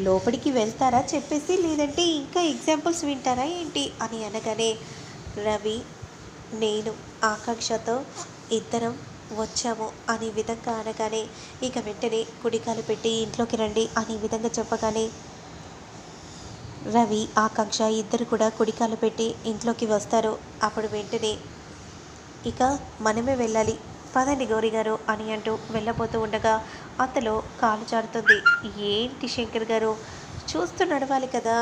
లోపలికి వెళ్తారా చెప్పేసి లేదంటే ఇంకా ఎగ్జాంపుల్స్ వింటారా ఏంటి అని అనగానే రవి నేను ఆకాంక్షతో ఇద్దరం వచ్చాము అనే విధంగా అనగానే ఇక వెంటనే కుడికాలు పెట్టి ఇంట్లోకి రండి అనే విధంగా చెప్పగానే రవి ఆకాంక్ష ఇద్దరు కూడా కుడికాలు పెట్టి ఇంట్లోకి వస్తారు అప్పుడు వెంటనే ఇక మనమే వెళ్ళాలి పదండి గౌరీ గారు అని అంటూ వెళ్ళబోతూ ఉండగా అంతలో కాలు జారుతుంది. ఏంటి శంకర్ గారు? చూస్తూ నడవాలి కదా.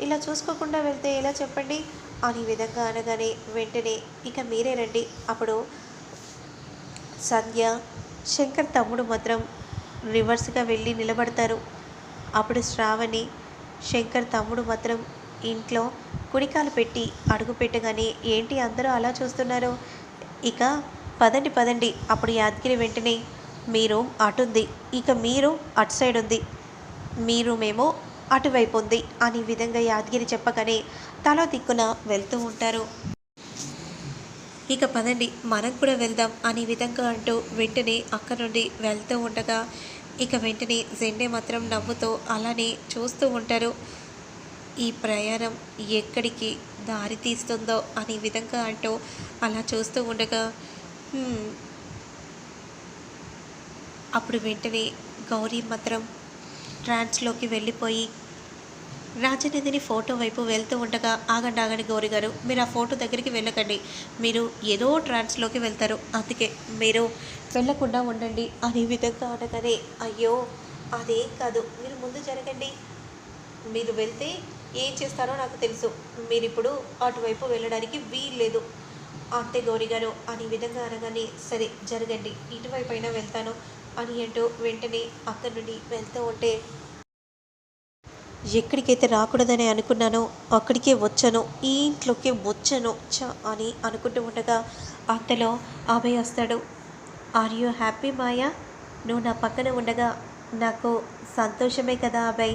ఇలా చూసుకోకుండా వెళ్తే ఎలా చెప్పండి? అని విధంగా అనగానే వెంటనే ఇక మీరే రండి. అప్పుడు సంధ్య శంకర్ తమ్ముడు మాత్రం రివర్స్గా వెళ్ళి నిలబడతారు. అప్పుడు శ్రావణి శంకర్ తమ్ముడు మాత్రం ఇంట్లో కుడికాలు పెట్టి అడుగు పెట్టగానే ఏంటి అందరూ అలా చూస్తున్నారు? ఇక పదండి పదండి. అప్పుడు యాదగిరి వెంటనే మీ రూమ్ అటుంది ఇక మీ రూమ్ అటు సైడ్ ఉంది మీ రూమేమో అటువైపు ఉంది అనే విధంగా యాదగిరి చెప్పగానే తల దిక్కున వెళ్తూ ఉంటారు. ఇక పదండి మనం కూడా వెళ్దాం అనే విధంగా అంటూ వెంటనే అక్కడ నుండి వెళ్తూ ఉండగా ఇక వెంటనే జెండే మాత్రం నవ్వుతూ అలానే చూస్తూ ఉంటారు. ఈ ప్రయాణం ఎక్కడికి దారి తీస్తుందో అనే విధంగా అంటూ అలా చూస్తూ ఉండగా అప్పుడు వెంటనే గౌరీ మాత్రం ట్రాన్స్లోకి వెళ్ళిపోయి రాజనిధిని ఫోటో వైపు వెళ్తూ ఉండగా ఆగండి ఆగండి గౌరీ గారు మీరు ఆ ఫోటో దగ్గరికి వెళ్ళకండి. మీరు ఏదో ట్రాన్స్లోకి వెళ్తారు. అందుకే మీరు వెళ్ళకుండా ఉండండి. అనే విధంగా అనగానే అయ్యో అదేం కాదు. మీరు ముందు జరగండి. మీరు వెళ్తే ఏం చేస్తారో నాకు తెలుసు. మీరు ఇప్పుడు అటువైపు వెళ్ళడానికి వీల్లేదు. అంతే గౌరీ గారు అనే విధంగా అనగానే సరే జరగండి. ఇటువైపు అయినా వెళ్తాను. అని అంటూ వెంటనే అక్కడి నుండి వెళ్తూ ఉంటే ఎక్కడికైతే రాకూడదని అనుకున్నానో అక్కడికే వచ్చాను ఈ ఇంట్లోకి వచ్చాను చ అని అనుకుంటూ ఉండగా అంతలో అభయ్ వస్తాడు. ఆర్ యూ హ్యాపీ మాయా నువ్వు నా పక్కన ఉండగా నాకు సంతోషమే కదా అభయ్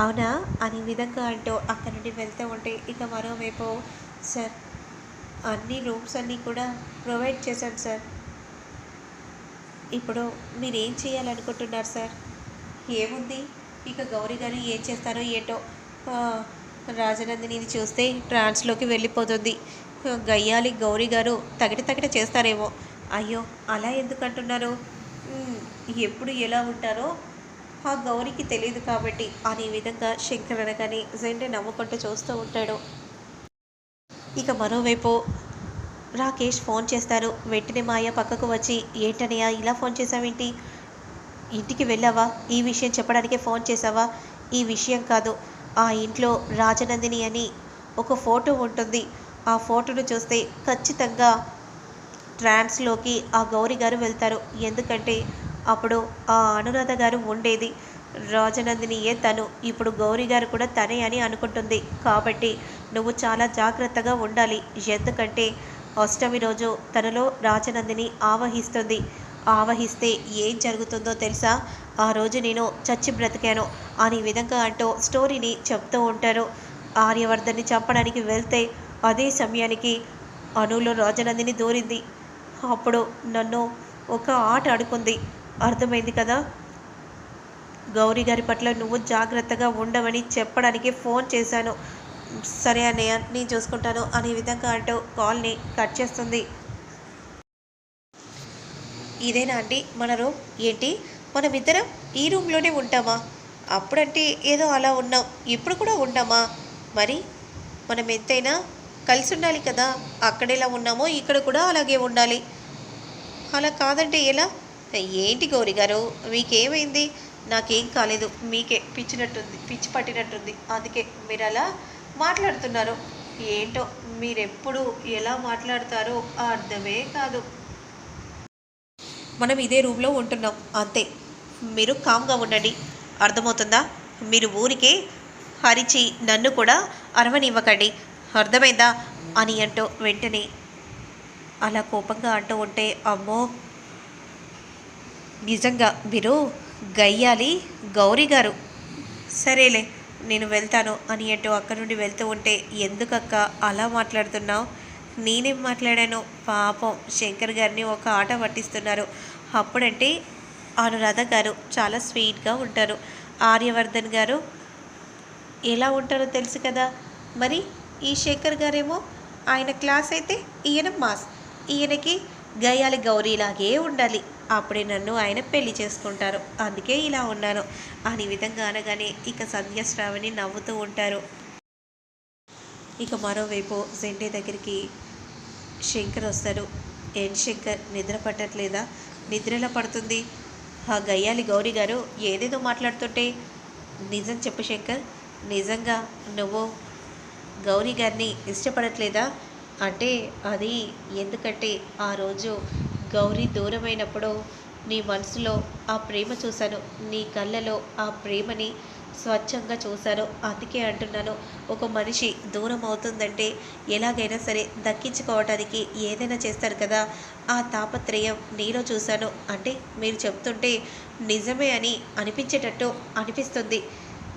అవునా? అనే విధంగా అంటూ అక్కడి నుండి వెళ్తూ ఉంటే ఇక మరోవైపు సార్ అన్ని రూమ్స్ అన్నీ కూడా ప్రొవైడ్ చేశాను సార్. ఇప్పుడు మీరు ఏం చేయాలనుకుంటున్నారు సార్? ఏముంది? ఇక గౌరీ గారు ఏం చేస్తారో ఏంటో ఆ, రాజనందినిని చూస్తే ట్రాన్స్లోకి వెళ్ళిపోతుంది. గయ్యాలి గౌరీ గారు తగిట తగిట చేస్తారేమో. అయ్యో అలా ఎందుకు అంటున్నారు? ఎప్పుడు ఎలా ఉంటారో ఆ గౌరికి తెలియదు కాబట్టి అనే విధంగా శంకర్ అనగానే జెండే నవ్వుకుంటూ చూస్తూ ఉంటాడు. ఇక మరోవైపు రాకేష్ ఫోన్ చేస్తారు. వెంటనే మాయ పక్కకు వచ్చి ఏంటనయ్యా ఇలా ఫోన్ చేసావేంటి ఇంటికి వెళ్ళావా? ఈ విషయం చెప్పడానికే ఫోన్ చేసావా ఈ విషయం కాదు. ఆ ఇంట్లో రాజనందిని అని ఒక ఫోటో ఉంటుంది. ఆ ఫోటోను చూస్తే ఖచ్చితంగా ట్రాన్స్లోకి ఆ గౌరి గారు వెళ్తారు. ఎందుకంటే అప్పుడు ఆ అనురాధ గారు ఉండేది. రాజనందినియే తను. ఇప్పుడు గౌరీ గారు కూడా తనే అని అనుకుంటుంది. కాబట్టి నువ్వు చాలా జాగ్రత్తగా ఉండాలి. ఎందుకంటే అష్టమి రోజు తనలో రాజనందిని ఆవహిస్తుంది. ఆవహిస్తే ఏం జరుగుతుందో తెలుసా? ఆ రోజు నేను చచ్చి బ్రతికాను అనే విధంగా అంటూ స్టోరీని చెప్తూ ఉంటారు. ఆర్యవర్ధన్ని చంపడానికి వెళ్తే అదే సమయానికి అనులో రాజనందిని దూరింది. అప్పుడు నన్ను ఒక ఆట ఆడుకుంది. అర్థమైంది కదా? గౌరీ గారి పట్ల నువ్వు జాగ్రత్తగా ఉండవని చెప్పడానికి ఫోన్ చేశాను. సరే అన్నయ్య నేను చూసుకుంటాను అనే విధంగా అంటూ కాల్ని కట్ చేస్తుంది. ఇదేనా అండి మన రూమ్? ఏంటి? మనమిద్దరం ఈ రూమ్లోనే ఉంటామా? అప్పుడంటే ఏదో అలా ఉన్నాం. ఇప్పుడు కూడా ఉంటామా మరి మనం ఎంతైనా కలిసి ఉండాలి కదా. అక్కడ ఎలా ఉన్నామో ఇక్కడ కూడా అలాగే ఉండాలి. అలా కాదంటే ఎలా? ఏంటి గౌరీ గారు? మీకేమైంది? నాకేం కాలేదు. మీకే పిచ్చినట్టుంది పిచ్చి పట్టినట్టుంది. అందుకే మీరు అలా మాట్లాడుతున్నారు. ఏంటో మీరెప్పుడు ఎలా మాట్లాడతారో అర్థమే కాదు. మనం ఇదే రూమ్లో ఉంటున్నాం అంతే. మీరు కామ్గా ఉండండి. అర్థమవుతుందా? మీరు ఊరికే హరిచి నన్ను కూడా అరవనివ్వకండి. అర్థమైందా? అని అంటూ వెంటనే అలా కోపంగా అంటూ ఉంటే అమ్మో! నిజంగా మీరు గయ్యాలి గౌరీ గారు. సరేలే. నేను వెళ్తాను అని అంటూ అక్కడి నుండి వెళ్తూ ఉంటే ఎందుకక్క అలా మాట్లాడుతున్నావు? నేనేం మాట్లాడాను? పాపం శంకర్ గారిని ఒక ఆట పట్టిస్తున్నారు. అప్పుడంటే అనురాధ గారు చాలా స్వీట్గా ఉంటారు. ఆర్యవర్ధన్ గారు ఎలా ఉంటారో తెలుసు కదా? మరి ఈ శంకర్ గారేమో ఆయన క్లాస్ అయితే ఈయన మాస్. ఈయనకి గయాలి గౌరీలాగే ఉండాలి. అప్పుడే నన్ను ఆయన పెళ్ళి చేసుకుంటారు. అందుకే ఇలా ఉన్నాను. అని విధంగా అనగానే ఇక సంధ్య శ్రావణి నవ్వుతూ ఉంటారు. ఇక మరోవైపు జెండే దగ్గరికి శంకర్ వస్తారు ఏం శంకర్ నిద్ర పట్టట్లేదా? నిద్ర ఎలా పడుతుంది. ఆ గయ్యాలి గౌరీ గారు ఏదేదో మాట్లాడుతుంటే నిజం చెప్పు శంకర్. నిజంగా నువ్వు గౌరీ గారిని ఇష్టపడట్లేదా? అంటే అది ఎందుకంటే ఆ రోజు గౌరీ దూరమైనప్పుడు నీ మనసులో ఆ ప్రేమ చూశాను. నీ కళ్ళలో ఆ ప్రేమని స్వచ్ఛంగా చూశాను. అందుకే అంటున్నాను ఒక మనిషి దూరం అవుతుందంటే ఎలాగైనా సరే దక్కించుకోవటానికి ఏదైనా చేస్తారు కదా. ఆ తాపత్రయం నీలో చూశాను. అంటే మీరు చెప్తుంటే నిజమే అని అనిపించేటట్టు అనిపిస్తుంది.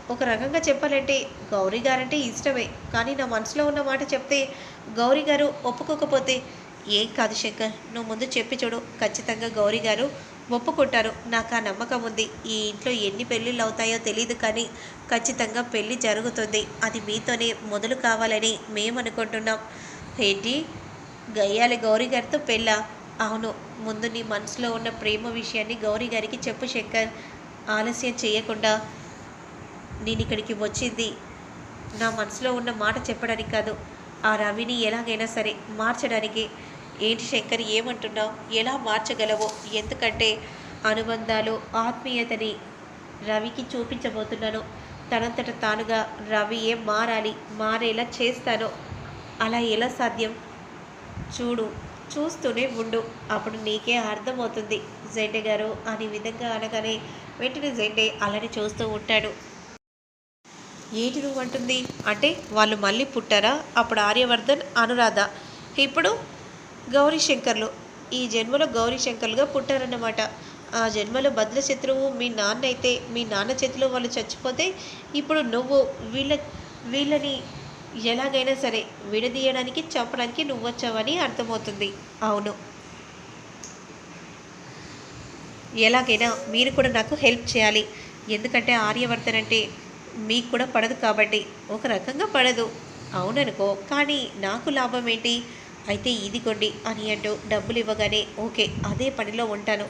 ఒక రకంగా చెప్పాలంటే గౌరీ గారంటే ఇష్టమే. కానీ నా మనసులో ఉన్న మాట చెప్తే గౌరీ గారు ఒప్పుకోకపోతే ఏం కాదు శంకర్ నువ్వు ముందు చెప్పి చూడు. ఖచ్చితంగా గౌరీ గారు ఒప్పుకుంటారు. నాకు ఆ నమ్మకం ఉంది. ఈ ఇంట్లో ఎన్ని పెళ్ళిళ్ళు అవుతాయో తెలియదు కానీ ఖచ్చితంగా పెళ్ళి జరుగుతుంది. అది మీతోనే మొదలు కావాలని మేము అనుకుంటున్నాం. ఏంటి? గయ్యాలి గౌరీ గారితో పెళ్ళ? అవును. ముందు నీ మనసులో ఉన్న ప్రేమ విషయాన్ని గౌరీ గారికి చెప్పు శంకర్. ఆలస్యం చేయకుండా. నేను ఇక్కడికి వచ్చింది. నా మనసులో ఉన్న మాట చెప్పడానికి కాదు. ఆ రవిని ఎలాగైనా సరే మార్చడానికి. ఏంటి శంకర్ ఏమంటున్నావు? ఎలా మార్చగలవో? ఎందుకంటే అనుబంధాలు ఆత్మీయతని రవికి చూపించబోతున్నాను. తనంతట తానుగా రవి ఏం మారాలి మారేలా చేస్తానో అలా ఎలా సాధ్యం? చూడు చూస్తూనే ఉండు. అప్పుడు నీకే అర్థమవుతుంది. జెండే గారు అనే విధంగా అనగానే వెంటనే జెండే అలానే చూస్తూ ఉంటాడు. ఏంటి నువ్వు అంటుంది అంటే వాళ్ళు మళ్ళీ పుట్టారా? అప్పుడు ఆర్యవర్ధన్ అనురాధ. ఇప్పుడు గౌరీ శంకర్లు ఈ జన్మలో గౌరీ శంకర్లుగా పుట్టారన్నమాట. ఆ జన్మలో బద్ల శత్రువు మీ నాన్న అయితే మీ నాన్న చేతిలో వాళ్ళు చచ్చిపోతే ఇప్పుడు నువ్వు వీళ్ళ వీళ్ళని ఎలాగైనా సరే విడదీయడానికి చంపడానికి నువ్వు వచ్చావని అర్థమవుతుంది. అవును. ఎలాగైనా మీరు కూడా నాకు హెల్ప్ చేయాలి. ఎందుకంటే ఆర్యవర్ధన్ అంటే మీకు కూడా పడదు కాబట్టి. ఒక రకంగా పడదు. అవుననుకో. కానీ నాకు లాభం ఏంటి? అయితే ఇది కొండి అని అంటూ డబ్బులు ఇవ్వగానే ఓకే అదే పనిలో ఉంటాను.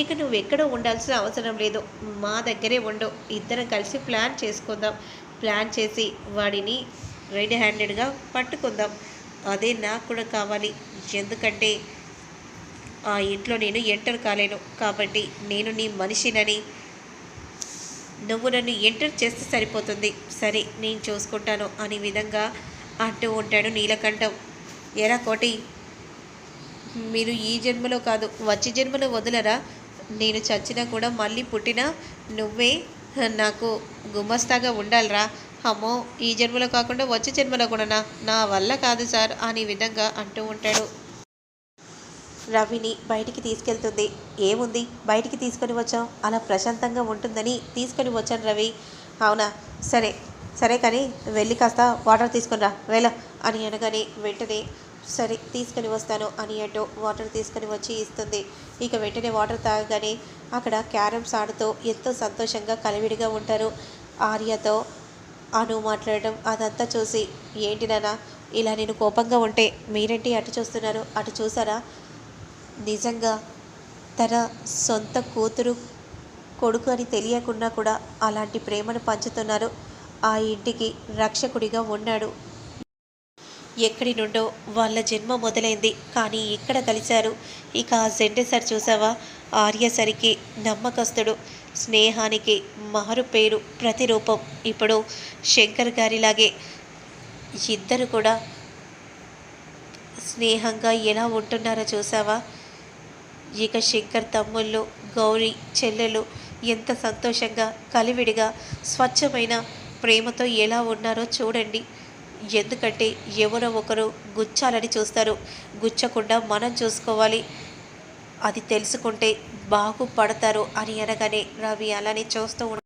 ఇక నువ్వు ఎక్కడో ఉండాల్సిన అవసరం లేదు. మా దగ్గరే ఉండు. ఇద్దరం కలిసి ప్లాన్ చేసుకుందాం. ప్లాన్ చేసి వాడిని రెడీ హ్యాండెడ్గా పట్టుకుందాం. అదే నాకు కూడా కావాలి. ఎందుకంటే ఆ ఇంట్లో నేను ఎంటర్ కాలేను. కాబట్టి నేను నీ మనిషినని. నువ్వు నన్ను ఎంటర్ చేస్తే సరిపోతుంది. సరే నేను చూసుకుంటాను అనే విధంగా అంటూ ఉంటాడు నీలకంఠం. ఎరా కోటి మీరు ఈ జన్మలో కాదు వచ్చే జన్మలో వదలరా? నేను చచ్చినా కూడా మళ్ళీ పుట్టినా నువ్వే నాకు గుమస్తాగా ఉండాలిరా. అమ్మో ఈ జన్మలో కాకుండా వచ్చే జన్మలో కూడా నా వల్ల కాదు సార్ అనే విధంగా అంటూ ఉంటాడు. రవిని బయటికి తీసుకెళ్తుంది. ఏముంది? బయటికి తీసుకొని వచ్చావు అలా ప్రశాంతంగా ఉంటుందని తీసుకొని వచ్చాను రవి. అవునా? సరే. సరే కానీ వెళ్ళి కాస్త వాటర్ తీసుకునిరా వేళ వెళ్ళ అని అనగానే వెంటనే సరే తీసుకుని వస్తాను అని అంటూ వాటర్ తీసుకొని వచ్చి ఇస్తుంది. ఇక వెంటనే వాటర్ తాగగానే అక్కడ క్యారమ్స్ ఆడుతూ ఎంతో సంతోషంగా కలివిడిగా ఉంటారు. ఆర్యతో అను మాట్లాడడం అదంతా చూసి ఏంటి నాన్న ఇలా నేను కోపంగా ఉంటే మీరేంటి అటు చూస్తున్నారు? అటు చూసారా? నిజంగా తన సొంత కూతురు కొడుకు అని తెలియకుండా కూడా అలాంటి ప్రేమను పంచుతున్నారు. ఆ ఇంటికి రక్షకుడిగా ఉన్నాడు. ఎక్కడి నుండో వాళ్ళ జన్మ మొదలైంది. కానీ ఇక్కడ కలిశారు ఇక ఆ జెండే సార్ చూసావా ఆర్యసరికి నమ్మకస్తుడు. స్నేహానికి మారు పేరు ప్రతిరూపం. ఇప్పుడు శంకర్ గారిలాగే ఇద్దరు కూడా స్నేహంగా ఎలా ఉంటున్నారో చూసావా ఇక శంకర్ తమ్ముళ్ళు గౌరీ చెల్లెలు ఎంత సంతోషంగా కలివిడిగా స్వచ్ఛమైన ప్రేమతో ఎలా ఉన్నారో చూడండి. ఎందుకంటే ఎవరో ఒకరు గుచ్చాలని చూస్తారు. గుచ్చకుండా మనం చూసుకోవాలి. అది తెలుసుకుంటే బాగుపడతారు అని అనగానే రవి అలానే చూస్తూ